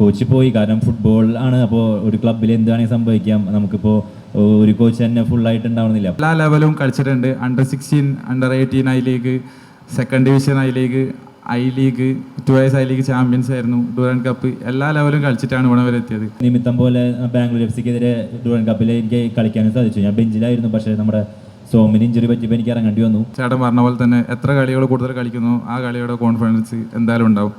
Coach പോയി കാരണം football ആണ്. അപ്പോൾ ഒരു ക്ലബ്ബിൽ എന്താണ് സംഭവിക്കാം. നമുക്കിപ്പോൾ ഒരു കോച്ച് തന്നെ ആയിട്ട് ഉണ്ടാവുന്നില്ല എല്ലാ ലെവലും കളിച്ചിട്ടുണ്ട്. Under sixteen under eighteen I league second division I league I league two S I league champions ആയിരുന്നു. ഡൂറൻ കപ്പ് എല്ലാ ലെവലും കളിച്ചിട്ടാണ് ഇവിടെ വരെ എത്തിയത്. നിമിത്തം പോലെ ബാംഗ്ലൂർ എഫ് സിക്കെതിരെ ഡൂറൻ കപ്പിൽ എനിക്ക് കളിക്കാനും സാധിച്ചു. ഞാൻ ബെഞ്ചിലായിരുന്നു. പക്ഷേ നമ്മുടെ സോമിന് ഇഞ്ചുറി പറ്റിയപ്പോൾ എനിക്ക് ഇറങ്ങേണ്ടി വന്നു. ചേട്ടൻ പറഞ്ഞ പോലെ തന്നെ എത്ര കളികൾ കൂടുതൽ കളിക്കുന്നു? ആ കളിയുടെ കോൺഫിഡൻസ് എന്തായാലും ഉണ്ടാവും.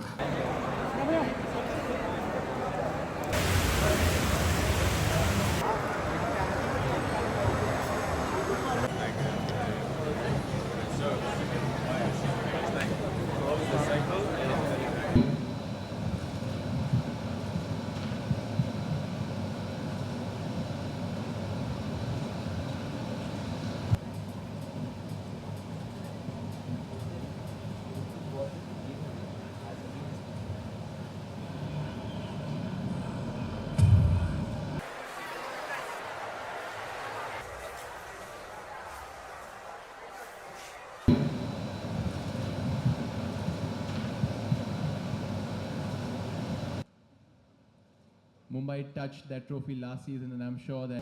Mumbai touched that trophy last season, and I'm sure that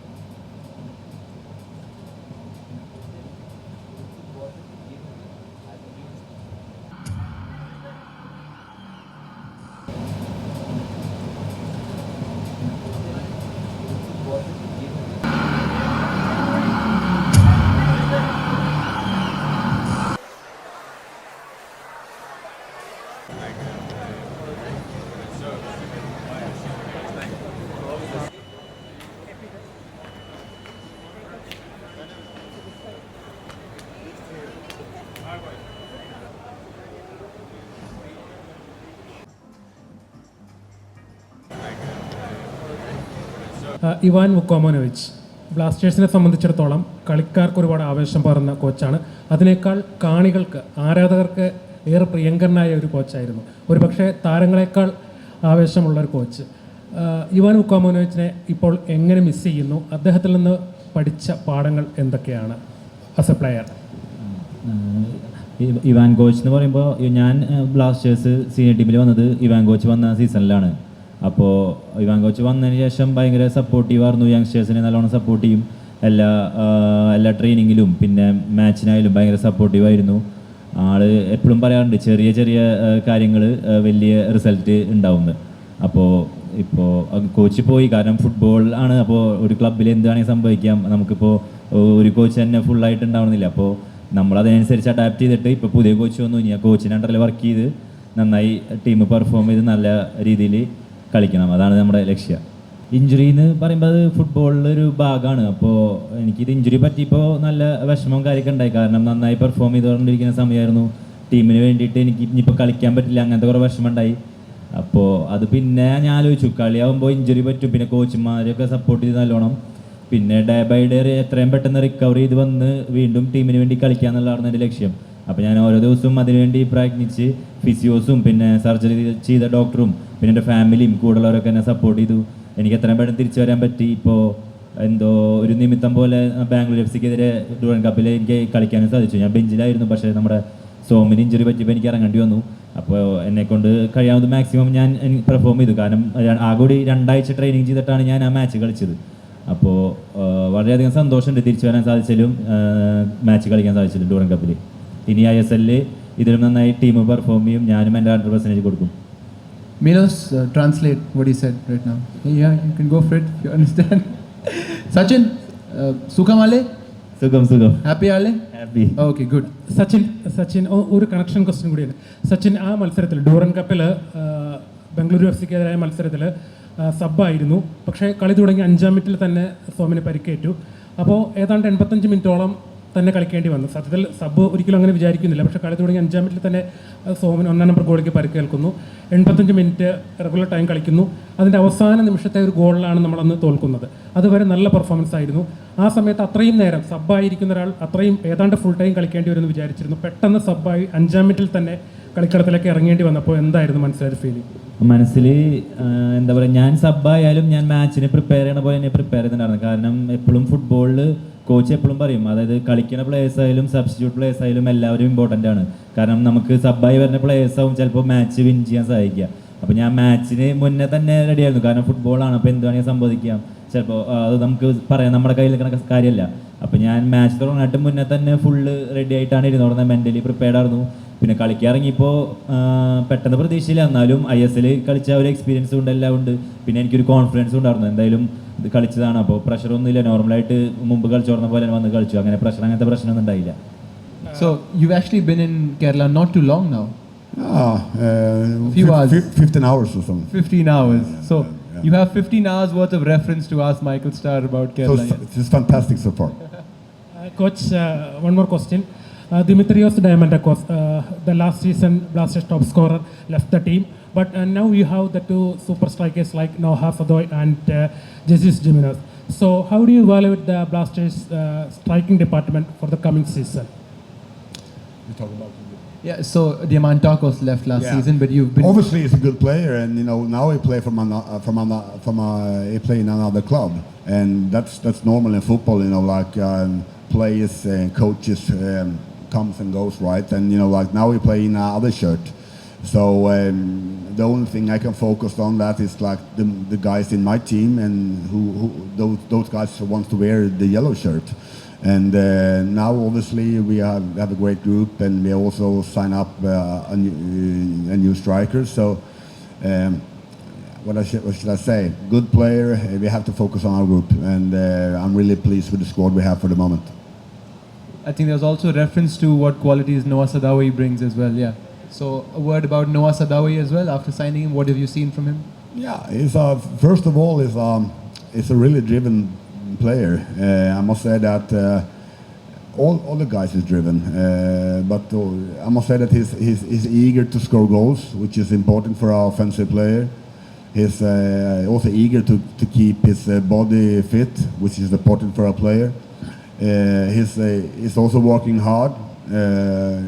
Ivan Vukomanovic. ബ്ലാസ്റ്റേഴ്സിനെ സംബന്ധിച്ചിടത്തോളം കളിക്കാർക്ക് ഒരുപാട് ആവേശം പകർന്ന കോച്ചാണ്. അതിനേക്കാൾ കാണികൾക്ക് ആരാധകർക്ക് ഏറെ പ്രിയങ്കരനായ ഒരു കോച്ചായിരുന്നു. ഒരു പക്ഷേ താരങ്ങളെക്കാൾ ആവേശമുള്ള ഒരു കോച്ച്. ഇവാൻ മുക്കോമോനോവിച്ചിനെ ഇപ്പോൾ എങ്ങനെ മിസ് ചെയ്യുന്നു? അദ്ദേഹത്തിൽ നിന്ന് പഠിച്ച പാഠങ്ങൾ എന്തൊക്കെയാണ്? As a player Ivan coach എന്ന് പറയുമ്പോൾ ഞാൻ ബ്ലാസ്റ്റേഴ്സ് സീനിയർ ടീമിൽ വന്നത് ഇവാൻ കോച്ച് വന്ന സീസണിലാണ് അപ്പോൾ ഇവാൻ കോച്ച് വന്നതിന് ശേഷം ഭയങ്കര സപ്പോർട്ടീവ് ആയിരുന്നു. യങ്സ്റ്റേഴ്സിനെ നല്ലോണം സപ്പോർട്ട് ചെയ്യും. എല്ലാ എല്ലാ ട്രെയിനിങ്ങിലും പിന്നെ മാച്ചിനായാലും ഭയങ്കര സപ്പോർട്ടീവായിരുന്നു ആൾ എപ്പോഴും പറയാറുണ്ട് ചെറിയ ചെറിയ കാര്യങ്ങൾ വലിയ റിസൾട്ട് ഉണ്ടാവുന്നത് അപ്പോൾ ഇപ്പോൾ കോച്ച് പോയി. കാരണം ഫുട്ബോൾ ആണ്. അപ്പോൾ ഒരു ക്ലബ്ബിൽ എന്താണെങ്കിൽ സംഭവിക്കാം. നമുക്കിപ്പോൾ ഒരു കോച്ച് തന്നെ ഫുള്ളായിട്ട് ഉണ്ടാവണമെന്നില്ല. അപ്പോൾ നമ്മൾ അതിനനുസരിച്ച് അഡാപ്റ്റ് ചെയ്തിട്ട് ഇപ്പോൾ പുതിയ കോച്ച് വന്നു. ഇനി ആ കോച്ചിന്റെ അണ്ടറിൽ വർക്ക് ചെയ്ത് നന്നായി ടീം പെർഫോം ചെയ്ത് നല്ല രീതിയിൽ കളിക്കണം. അതാണ് നമ്മുടെ ലക്ഷ്യം. ഇഞ്ചുറി എന്ന് പറയുമ്പോൾ അത് ഫുട്ബോളിൽ ഒരു ഭാഗമാണ് അപ്പോൾ എനിക്കിത് ഇഞ്ചുറി പറ്റിയപ്പോൾ നല്ല വിഷമവും കാര്യമൊക്കെ ഉണ്ടായി. കാരണം നന്നായി പെർഫോം ചെയ്തുകൊണ്ടിരിക്കുന്ന സമയമായിരുന്നു. ടീമിന് വേണ്ടിയിട്ട് എനിക്ക് ഇനിയിപ്പോൾ കളിക്കാൻ പറ്റില്ല. അങ്ങനത്തെ കുറേ വിഷമം ഉണ്ടായി. അപ്പോൾ അത് പിന്നെ ഞാൻ ആലോചിച്ചു. കളിയാവുമ്പോൾ ഇഞ്ചുറി പറ്റും. പിന്നെ കോച്ചുമാരെയൊക്കെ സപ്പോർട്ട് ചെയ്ത് നല്ലോണം. പിന്നെ ഡേ ബൈ ഡേ എത്രയും പെട്ടെന്ന് റിക്കവർ ചെയ്ത് വന്ന് വീണ്ടും ടീമിന് വേണ്ടി കളിക്കുക എന്നുള്ളതാണ് എന്റെ ലക്ഷ്യം. അപ്പോൾ ഞാൻ ഓരോ ദിവസവും അതിനുവേണ്ടി പ്രയത്നിച്ച് ഫിസിയോസും പിന്നെ സർജറി ചെയ്ത ഡോക്ടറും പിന്നെ എന്റെ ഫാമിലിയും കൂടുതലുള്ളവരൊക്കെ എന്നെ സപ്പോർട്ട് ചെയ്തു. എനിക്ക് എത്രയും പെട്ടെന്ന് തിരിച്ചു വരാൻ പറ്റി. ഇപ്പോൾ എന്തോ ഒരു നിമിത്തം പോലെ ബാംഗ്ലൂർ എഫ് സിക്കെതിരെ ഡൂറൻ കപ്പിൽ എനിക്ക് കളിക്കാനും സാധിച്ചു. ഞാൻ ബെഞ്ചിലായിരുന്നു പക്ഷേ നമ്മുടെ സോമിന് ഇഞ്ചുറി പറ്റിയപ്പോൾ എനിക്ക് ഇറങ്ങേണ്ടി വന്നു. അപ്പോൾ എന്നെ കൊണ്ട് കഴിയാവുന്ന മാക്സിമം ഞാൻ പെർഫോം ചെയ്തു. കാരണം ആകൂടി ആകെ കൂടി രണ്ടാഴ്ച ട്രെയിനിങ് ചെയ്തിട്ടാണ് ഞാൻ ആ മാച്ച് കളിച്ചത്. അപ്പോൾ വളരെയധികം സന്തോഷമുണ്ട് തിരിച്ചു വരാൻ സാധിച്ചാലും മാച്ച് കളിക്കാൻ സാധിച്ചില്ല ഡൂറൻ കപ്പിൽ ഇനി ഐ എസ് എല്ലിൽ ഇതിലും നന്നായി ടീം പെർഫോം ചെയ്യും ഞാനും എന്റെ ഹൺഡ്രഡ് പെർസെന്റേജ് കൊടുക്കും മിനോസ് translate translate what he said right now. Yeah, you can go for it if you understand. Sachin, uh, Sukham Ale? സുഖം സുഖം Happy Ale? Happy Okay, good Sachin Sachin ഒരു connection question കൂടിയാണ് സച്ചിൻ ആ മത്സരത്തിൽ ഡൂറൻ കപ്പിൽ Bengaluru F സിക്കെതിരായ മത്സരത്തിൽ സബ്ബായിരുന്നു പക്ഷേ കളി തുടങ്ങി അഞ്ചാം മിനിറ്റിൽ തന്നെ സോമിന് പരിക്കേറ്റു അപ്പോൾ ഏതാണ്ട് എൺപത്തഞ്ച് മിനിറ്റോളം തന്നെ കളിക്കേണ്ടി വന്നു. സത്യത്തിൽ സബ് ഒരിക്കലും അങ്ങനെ വിചാരിക്കുന്നില്ല. പക്ഷേ കളി തുടങ്ങി അഞ്ചാം മിനിറ്റിൽ തന്നെ സോമൻ ഒന്നാം നമ്പർ ഗോളിലേക്ക് പരിക്കേൽക്കുന്നു. എൺപത്തഞ്ച് മിനിറ്റ് റെഗുലർ ടൈം കളിക്കുന്നു. അതിന്റെ അവസാന നിമിഷത്തെ ഒരു ഗോളിലാണ് നമ്മളന്ന് തോൽക്കുന്നത്. അതുവരെ നല്ല പെർഫോമൻസ് ആയിരുന്നു. ആ സമയത്ത് അത്രയും നേരം സബ്ബായിരിക്കുന്ന ഒരാൾ അത്രയും ഏതാണ്ട് ഫുൾ ടൈം കളിക്കേണ്ടി വരുമെന്ന് വിചാരിച്ചിരുന്നു. പെട്ടെന്ന് സബ്ബായി അഞ്ചാം മിനിറ്റിൽ തന്നെ കളിക്കളത്തിലേക്ക് ഇറങ്ങേണ്ടി വന്നപ്പോൾ എന്തായിരുന്നു മനസ്സിലായ ഫീലിംഗ് മനസ്സിൽ എന്താ പറയുക ഞാൻ സബ്ബായാലും ഞാൻ മാച്ചിനെ പ്രിപ്പയർ ചെയ്യണ പോലെ തന്നെ പ്രിപ്പയർ ചെയ്തിട്ടുണ്ടായിരുന്നു കാരണം എപ്പോഴും ഫുട്ബോളിൽ കോച്ച് എപ്പോഴും പറയും. അതായത് കളിക്കുന്ന പ്ലേയേഴ്സ് ആയാലും സബ്സ്റ്റിറ്റ്യൂട്ട് പ്ലേയേഴ്സ് ആയാലും എല്ലാവരും ഇമ്പോർട്ടന്റ് ആണ്. കാരണം നമുക്ക് സബ്ബായി വരുന്ന പ്ലേയേഴ്സ് ആവും ചിലപ്പോൾ മാച്ച് വിൻ ചെയ്യാൻ സഹായിക്കുക. അപ്പോൾ ഞാൻ മാച്ചിന് മുന്നേ തന്നെ റെഡിയായിരുന്നു കാരണം ഫുട്ബോളാണ് അപ്പോൾ എന്ത് വേണമെങ്കിൽ സംഭവിക്കാം. ചിലപ്പോൾ അത് നമുക്ക് പറയാം നമ്മുടെ കയ്യിൽ നിൽക്കുന്ന കാര്യമല്ല. അപ്പോൾ ഞാൻ മാച്ച് തുടങ്ങാനായിട്ട് മുന്നേ തന്നെ ഫുള്ള് റെഡി ആയിട്ടാണ് ഇരുന്നോടുന്നത് മെന്റലി പ്രിപ്പയർഡ് ആയിരുന്നു. പിന്നെ കളിക്കിറങ്ങിയപ്പോൾ പെട്ടെന്ന് പ്രതീക്ഷയില്ല. എന്നാലും ഐ എസ് എൽ കളിച്ച ഒരു എക്സ്പീരിയൻസ് ഉണ്ട് എല്ലാം ഉണ്ട്. പിന്നെ എനിക്കൊരു കോൺഫിഡൻസ് ഉണ്ടായിരുന്നു. എന്തായാലും ഇത് കളിച്ചതാണ്. അപ്പോൾ പ്രഷറൊന്നും ഇല്ല നോർമലായിട്ട് മുമ്പ് കളിച്ചോർന്ന പോലെ വന്ന് കളിച്ചു. അങ്ങനെ പ്രഷർ അങ്ങനത്തെ പ്രശ്നമൊന്നും ഉണ്ടായില്ല. So you actually been in Kerala not too long no You have 15 hours worth of reference to ask Michael Starr about Kerala. So, this is fantastic support. uh, Coach, uh, one more question. Uh, Uh, Dimitrios Diamandakos, uh, the last season Blasters top scorer, left the team. But uh, now you have the two super strikers like Noah Sadoy and uh, Jesus Jimenez. So how do you evaluate the Blasters uh, striking department for the coming season? Yeah, so Diamantakos left last Yeah. season, but you've been. Obviously, he's a good player, and you know now he play from an, uh, from an, uh, from a, he play in another club, and that's that's normal in football. You know, like um, players and coaches um, comes and goes, right? And you know, like now we play in another shirt. So um, the only thing I can focus on that is like the, the guys in my team and who, who those those guys who wants to wear the yellow shirt. And uh, now, obviously, we have, have a great group, and we also sign up uh, a, new, a new striker. So, um, what, I should, what should I say? Good player. We have to focus on our group, and uh, I'm really pleased with the squad we have for the moment. I think there's also a reference to what qualities Noah Sadawi brings as well. Yeah. So a word about Noah Sadawi as well. After signing him, what have you seen from him? Yeah, he's uh, first of all, he's um, he's a really driven player. Uh, I must say that uh, all all the guys is driven, uh, but uh, I must say that he's, he's he's eager to score goals, which is important for our offensive player. He's uh, also eager to, to keep his body fit, which is important for our player. Uh, he's uh, he's also working hard uh,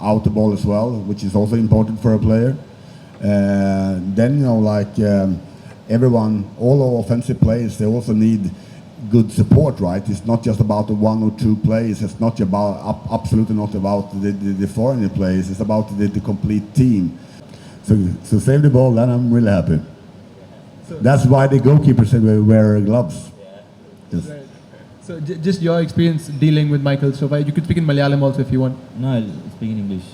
out the ball as well, which is also important for a player. Uh, then you know, like um, everyone, all our offensive players, they also need good support, right? It's not just about the one or two plays. It's not about ab- absolutely not about the, the, the foreign players. It's about the, the complete team. So, so save the ball, then I'm really happy. That's why the goalkeepers say we wear gloves. Yes. So j- just your experience dealing with Michael so far. You could speak in Malayalam also if you want. No, I'll speak in English.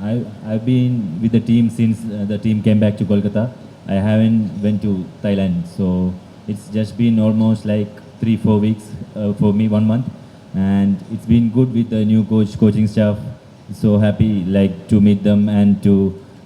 I, I've been with the team since uh, the team came back to Kolkata. I haven't went to Thailand, so it's just been almost like three, four weeks uh, for me, one month, and it's been good with the new coach, coaching staff. So happy like to meet them and to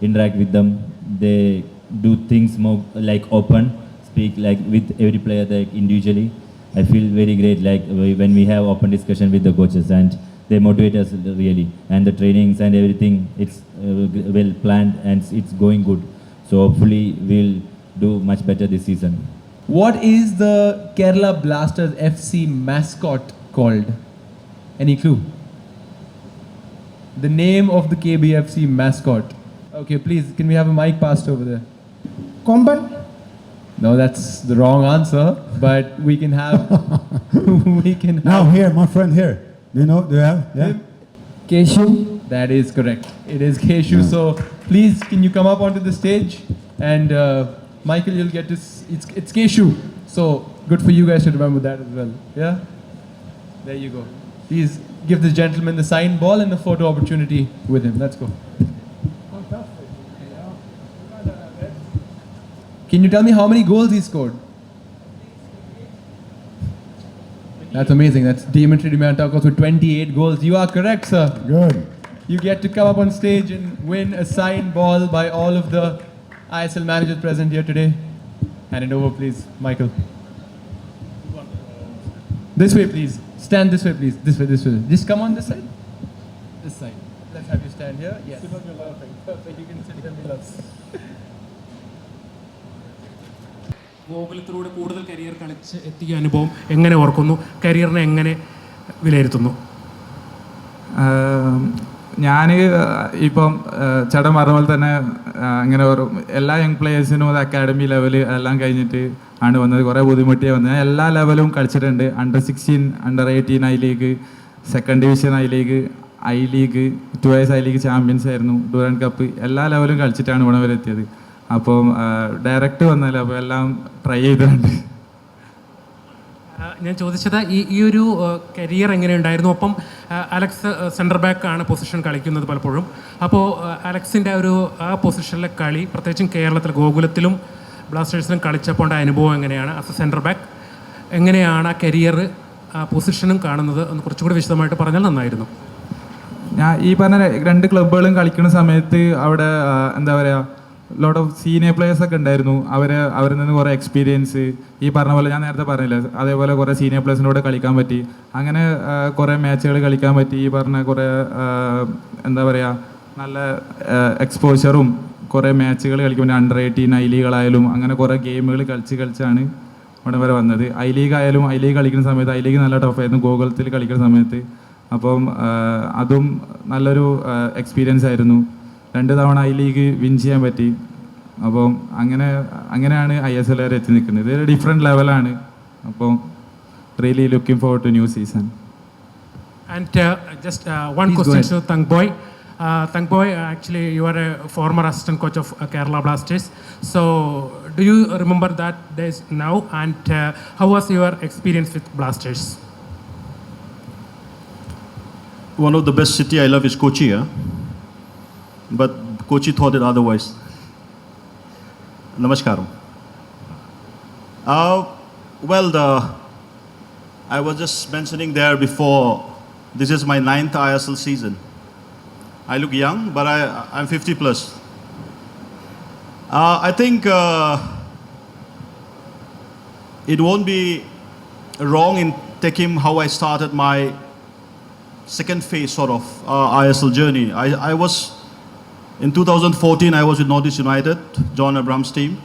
interact with them. They do things more like open, speak like with every player like individually. I feel very great like when we have open discussion with the coaches and they motivate us really and the trainings and everything it's uh, well planned and it's going good so hopefully we'll do much better this season What is the Kerala Blasters FC mascot called? Any clue? The name of the KBFC mascot. Okay, please, can we have a mic passed over there? Comban? No, that's the wrong answer, but we can have. we can Now have. here, my friend here. Do you know? Do you have? Yeah. Keshu? That is correct. It is Keshu. So please, can you come up onto the stage? And uh, Michael, you'll get this. It's, it's Keshu. So good for you guys to remember that as well. Yeah? There you go. Please give this gentleman the signed ball and the photo opportunity with him. Let's go. Can you tell me how many goals he scored? That's amazing. That's Dimitri Diamantakos with 28 goals. You are correct, sir. Good. You get to come up on stage and win a signed ball by all of the ISL managers present here today. Hand it over, please, Michael. This way, please. Stand this way, please. This way, this way. Just come on this side. This side. Let's have you stand here. Yes. Perfect. You can sit here with us. ഗോകുലത്തിലൂടെ കൂടുതൽ career കളിച്ച് എത്തിയ അനുഭവം എങ്ങനെ ഓർക്കുന്നു? കരിയറിനെ എങ്ങനെ വിലയിരുത്തുന്നു? ഞാൻ ഇപ്പം ചേട്ടൻ പറഞ്ഞ പോലെ തന്നെ ഇങ്ങനെ ഒരു എല്ലാ യങ് പ്ലേയേഴ്സിനും അത് അക്കാഡമി ലെവൽ എല്ലാം കഴിഞ്ഞിട്ട് ആണ് വന്നത്. കുറേ ബുദ്ധിമുട്ടിയേ വന്നത്. ഞാൻ എല്ലാ ലെവലും കളിച്ചിട്ടുണ്ട്. Under sixteen under eighteen I league second division I league I league two S I league champions ആയിരുന്നു. ഡൂറൻ കപ്പ് എല്ലാ ലെവലും കളിച്ചിട്ടാണ് ഇവിടെ അപ്പം ഡയറക്റ്റ് വന്നല്ലോ അപ്പോൾ എല്ലാം ട്രൈ ചെയ്തിട്ടുണ്ട് ഞാൻ ചോദിച്ചത് ഈ ഈ ഒരു കരിയർ എങ്ങനെ ഉണ്ടായിരുന്നു ഒപ്പം അലക്സ് സെന്റർ ബാക്ക് ആണ് പൊസിഷൻ കളിക്കുന്നത് പലപ്പോഴും. അപ്പോൾ അലക്സിന്റെ ഒരു ആ പൊസിഷനിലെ കളി പ്രത്യേകിച്ചും കേരളത്തിൽ ഗോകുലത്തിലും ബ്ലാസ്റ്റേഴ്സിലും കളിച്ചപ്പോൾ അനുഭവം എങ്ങനെയാണ്? ആസ് എ സെന്റർ ബാക്ക് എങ്ങനെയാണ് ആ കരിയർ ആ പൊസിഷനും കാണുന്നത്? ഒന്ന് കുറച്ചുകൂടി വിശദമായിട്ട് പറഞ്ഞാൽ നന്നായിരുന്നു. ഞാൻ ഈ പറഞ്ഞ രണ്ട് ക്ലബ്ബുകളും കളിക്കുന്ന സമയത്ത് അവിടെ എന്താ പറയുക ലോട്ട് ഓഫ് സീനിയർ പ്ലേയേഴ്സ് ഒക്കെ ഉണ്ടായിരുന്നു. അവർ അവരിൽ നിന്ന് കുറേ എക്സ്പീരിയൻസ് ഈ പറഞ്ഞ പോലെ ഞാൻ നേരത്തെ പറഞ്ഞില്ല അതേപോലെ കുറേ സീനിയർ പ്ലേയേഴ്സിനോട് കളിക്കാൻ പറ്റി. അങ്ങനെ കുറെ മാച്ചുകൾ കളിക്കാൻ പറ്റി. ഈ പറഞ്ഞ കുറേ എന്താ പറയുക നല്ല എക്സ്പോഷറും കുറേ മാച്ചുകൾ കളിക്കാൻ അണ്ടർ എയ്റ്റീൻ ഐ ലീഗുകളായാലും അങ്ങനെ കുറേ ഗെയിമുകൾ കളിച്ച് കളിച്ചാണ് ഇവിടെ വരെ വന്നത്. ഐ ലീഗ് ആയാലും ഐ ലീഗ് കളിക്കുന്ന സമയത്ത് ഐ ലീഗ് നല്ല ടഫായിരുന്നു ഗോകുലത്തിൽ കളിക്കുന്ന സമയത്ത്. അപ്പം അതും നല്ലൊരു എക്സ്പീരിയൻസ് ആയിരുന്നു. രണ്ട് തവണ ഐ ലീഗ് വിൻ ചെയ്യാൻ പറ്റി അപ്പം അങ്ങനെ അങ്ങനെയാണ് ഐ എസ് എൽ വരെ എത്തി നിൽക്കുന്നത് ഇത് ഡിഫറെൻറ്റ് ലെവലാണ് അപ്പം really looking forward to new season And uh, just uh, one question to Tangboy. Uh, Tangboy, actually, you are a former assistant coach of uh, Kerala Blasters. So, do you remember that days now? And uh, how was your experience with Blasters? one of the best city I love is Kochi, yeah? but Kochi thought it otherwise. Namaskaram. Uh, well, the, I was just mentioning there before, this is my ninth ISL season. I look young, but I, I'm 50 plus. Uh, I think uh, it won't be wrong in taking how I started my second phase sort of uh, ISL journey. I, I was in 2014 I was with Northeast United, John Abraham's team.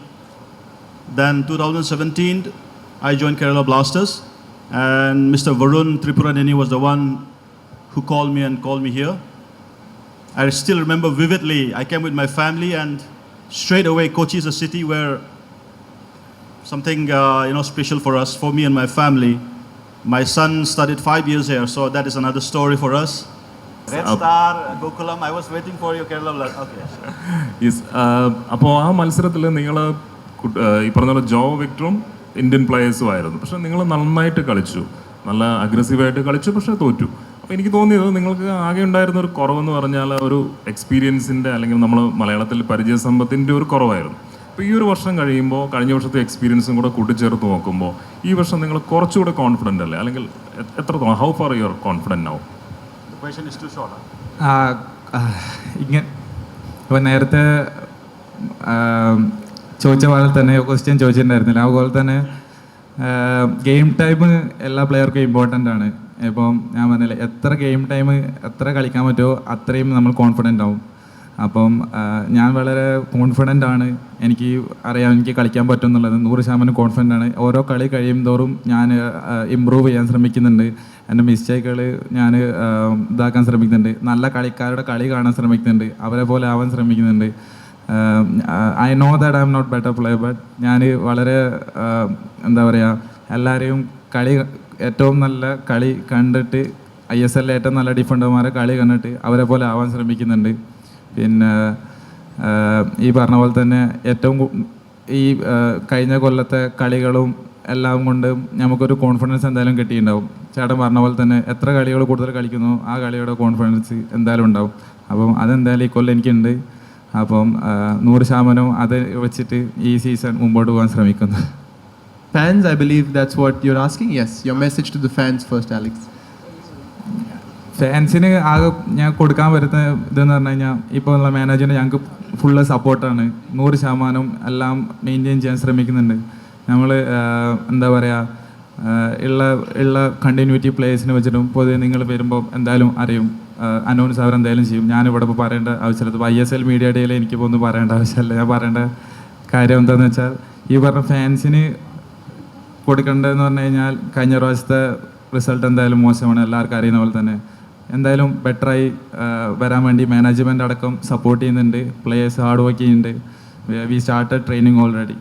Then 2017 I joined Kerala Blasters, and Mr. Varun Tripuraneni was the one who called me and called me here. I still remember vividly. I came with my family, and straight away Kochi is a city where something uh, you know special for us, for me and my family. My son studied five years here, so that is another story for us. Red Star, Gokulam. I was waiting for you, Kerala. Blast- Okay. Yes അപ്പോൾ ആ മത്സരത്തിൽ നിങ്ങൾ ഈ പറഞ്ഞ പോലെ ജോ വിക്ടറും Indian പ്ലേയേഴ്സും ആയിരുന്നു പക്ഷെ നിങ്ങൾ നന്നായിട്ട് കളിച്ചു നല്ല അഗ്രസീവായിട്ട് കളിച്ചു പക്ഷെ തോറ്റു അപ്പോൾ എനിക്ക് തോന്നിയത് നിങ്ങൾക്ക് ആകെ ഉണ്ടായിരുന്ന ഒരു കുറവെന്ന് പറഞ്ഞാൽ ഒരു എക്സ്പീരിയൻസിന്റെ അല്ലെങ്കിൽ നമ്മൾ മലയാളത്തിൽ പരിചയസമ്പത്തിന്റെ ഒരു കുറവായിരുന്നു അപ്പോൾ ഈ ഒരു വർഷം കഴിയുമ്പോൾ കഴിഞ്ഞ വർഷത്തെ എക്സ്പീരിയൻസും കൂടെ കൂട്ടിച്ചേർത്ത് നോക്കുമ്പോൾ ഈ വർഷം നിങ്ങൾ കുറച്ചുകൂടെ കോൺഫിഡന്റ് അല്ലേ അല്ലെങ്കിൽ എത്ര ഹൗ ഫാർ യുവർ കോൺഫിഡന്റ് ആവും ഇങ്ങനെ ഇപ്പം നേരത്തെ ചോദിച്ച പോലെ തന്നെ ക്വസ്റ്റ്യൻ ചോദിച്ചിട്ടുണ്ടായിരുന്നില്ല. അതുപോലെ തന്നെ ഗെയിം ടൈം എല്ലാ പ്ലെയർക്കും ഇമ്പോർട്ടന്റ് ആണ്. ഇപ്പം ഞാൻ പറഞ്ഞില്ല എത്ര ഗെയിം ടൈം എത്ര കളിക്കാൻ പറ്റുമോ അത്രയും നമ്മൾ കോൺഫിഡന്റ് ആവും. അപ്പം ഞാൻ വളരെ കോൺഫിഡന്റ് ആണ്. എനിക്ക് അറിയാം എനിക്ക് കളിക്കാൻ പറ്റും എന്നുള്ളത്. നൂറ് ശതമാനം കോൺഫിഡന്റ് ആണ്. ഓരോ കളി കഴിയും തോറും ഞാൻ ഇമ്പ്രൂവ് ചെയ്യാൻ ശ്രമിക്കുന്നുണ്ട്. എന്റെ മിസ്റ്റേക്കുകൾ ഞാൻ ഇതാക്കാൻ ശ്രമിക്കുന്നുണ്ട്. നല്ല കളിക്കാരുടെ കളി കാണാൻ ശ്രമിക്കുന്നുണ്ട്. അവരെ പോലെ ആവാൻ ശ്രമിക്കുന്നുണ്ട്. I know that I'm not better play but ഞാൻ വളരെ എന്താ പറയുക എല്ലാവരെയും കളി ഏറ്റവും നല്ല കളി കണ്ടിട്ട് ഐ എസ് എല്ലിൽ ഏറ്റവും നല്ല ഡിഫൻഡർമാരെ കളി കണ്ടിട്ട് അവരെ പോലെ ആവാൻ ശ്രമിക്കുന്നുണ്ട്. പിന്നെ ഈ പറഞ്ഞ പോലെ തന്നെ ഏറ്റവും ഈ കഴിഞ്ഞ കൊല്ലത്തെ കളികളും എല്ലാം കൊണ്ട് നമുക്കൊരു കോൺഫിഡൻസ് എന്തായാലും കിട്ടിയിട്ടുണ്ടാവും. ചേട്ടൻ പറഞ്ഞ പോലെ തന്നെ എത്ര കളികൾ കൂടുതൽ കളിക്കുന്നു ആ കളിയുടെ കോൺഫിഡൻസ് എന്തായാലും ഉണ്ടാവും. അപ്പം അതെന്തായാലും ഈ കൊല്ലം എനിക്കുണ്ട്. അപ്പം നൂറ് ശതമാനം അത് വെച്ചിട്ട് ഈ സീസൺ മുമ്പോട്ട് പോകാൻ ശ്രമിക്കുന്നു. Fans I believe that's what you asking is your message to the fans first Alex ഫാൻസിന് ആകെ ഞാൻ കൊടുക്കാൻ പറ്റുന്ന ഇതെന്ന് പറഞ്ഞു കഴിഞ്ഞാൽ ഇപ്പോൾ ഉള്ള മാനേജറിന് ഞങ്ങൾക്ക് ഫുള്ള് സപ്പോർട്ടാണ് നൂറ് ശതമാനം എല്ലാം മെയിന്റെയിൻ ചെയ്യാൻ ശ്രമിക്കുന്നുണ്ട്. നമ്മൾ എന്താ പറയുക ഉള്ള ഉള്ള കണ്ടിന്യൂറ്റി പ്ലേയേഴ്സിനെ വെച്ചിട്ടും പൊതുവെ നിങ്ങൾ വരുമ്പോൾ എന്തായാലും അറിയും. അനൗൺസ് അവർ എന്തായാലും ചെയ്യും. ഞാനിവിടെ ഇപ്പോൾ പറയേണ്ട ആവശ്യമില്ല. ഇപ്പോൾ ഐ എസ് എൽ മീഡിയ ഡേയിൽ എനിക്കിപ്പോൾ ഒന്നും പറയേണ്ട ആവശ്യമില്ല. ഞാൻ പറയേണ്ട കാര്യം എന്താണെന്ന് വെച്ചാൽ ഈ പറഞ്ഞ ഫാൻസിന് കൊടുക്കേണ്ടതെന്ന് പറഞ്ഞു കഴിഞ്ഞാൽ കഴിഞ്ഞ പ്രാവശ്യത്തെ റിസൾട്ട് എന്തായാലും മോശമാണ്. എല്ലാവർക്കും അറിയുന്ന പോലെ തന്നെ. എന്തായാലും ബെറ്ററായി വരാൻ വേണ്ടി മാനേജ്മെന്റ് അടക്കം സപ്പോർട്ട് ചെയ്യുന്നുണ്ട്. പ്ലേയേഴ്സ് ഹാർഡ് വർക്ക് ചെയ്യുന്നുണ്ട്. We started training already